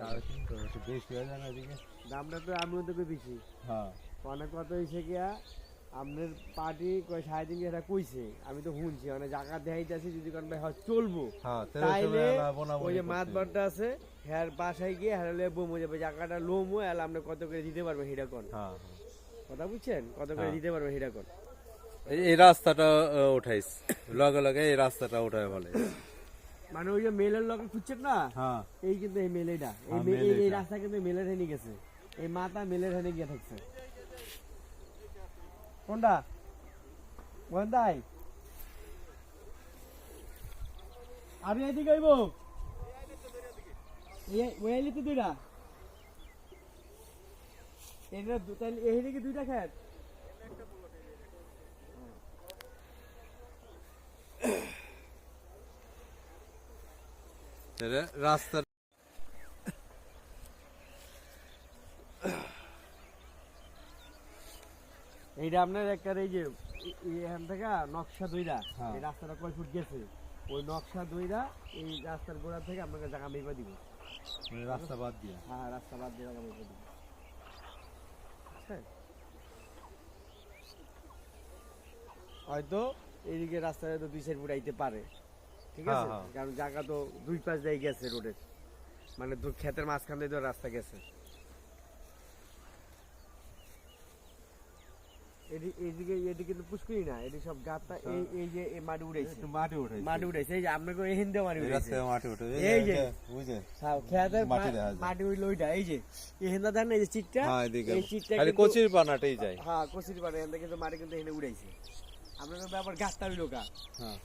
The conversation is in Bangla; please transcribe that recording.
বেশি হয়ে যায় না এদিকে দামটা তো বেশি হ্যাঁ অনেক কত হয়েছে গিয়া আপনার পার্টি কয় সাড়ে তিন এটা কইছে আমি তো শুনছি মানে জায়গা দেখাইতেছি যদি কোন ভাই হয় চলবো। হ্যাঁ তাইলে ওই যে মাছ বারটা আছে হ্যার বাসায় গিয়ে হ্যাঁ লেবো যাবে জায়গাটা লোমো এলে আমরা কত করে দিতে পারব সেটা কোন? হ্যাঁ কথা বুঝছেন? কত করে হ্যাঁ। দিতে পারব সেটা কোন? এই- রাস্তাটা আহ, উঠাইস। লগে লগে এই রাস্তাটা উঠাই বলে। মানে ওই যে মেলের লগে খুঁজছেন না? হ্যাঁ। এই কিন্তু এই মেলেটা এই হ্যাঁ, এই-। রাস্তা কিন্তু মেলের হেনে গেছে। এই মাথা মেলের হেনে গিয়ে থাকছে। কোনটা? গোয়েন্দাই আমি এদিকে আইব। ওই আইলি তো দুইটা। এটা দু- তাহলে এই কি দুইটা খেত। তাহলে রাস্তা এইটা আপনার একটা এই যে এখান থেকে নকশা দইরা হ্যাঁ। এই রাস্তাটা কয় ফুট গেছে? ওই নকশা দইরা এই রাস্তার গোড়া থেকে আপনাকে জায়গা মেপা দিব। মানে রাস্তা বাদ দিয়া? হ্যাঁ রাস্তা বাদ দিয়ে জায়গা মেপা দিব। হয়তো এইদিকে রাস্তায় তো দুই সাইড ফুট আইতে পারে। ঠিক হ্যাঁ, আছে? হ্যাঁ। কারণ জায়গা তো দুই পাশ দিয়ে গেছে রোডের। মানে দু- ক্ষেতের মাঝখান দিয়ে তো রাস্তা গেছে। এদিকে কিন্তু পুষ্করি না এদিকে সব গাতা এই এই যে মাটি উড়াইছে মাটি উঠাইস মাটি উঠাইছে এই যে আপনাকে এই হিন্দে মাটি এই মাটি উঠে এই যে। বুঝে? হ্যাঁ, খেয়াতের মাটি মা- দেখা যায়। মাটি উঠল ওইটা এই যে। এই হিন্দা ধান এই যে চিটটা? হ্যাঁ এদিকে। এই চিটটা খালি কিন্তু- কচির পানাটাই যায়। হ্যাঁ কচির এখান কিন্তু মাটি কিন্তু এখানে উড়াইছে আপনাদের ব্যাপার গাছটা হ্যাঁ।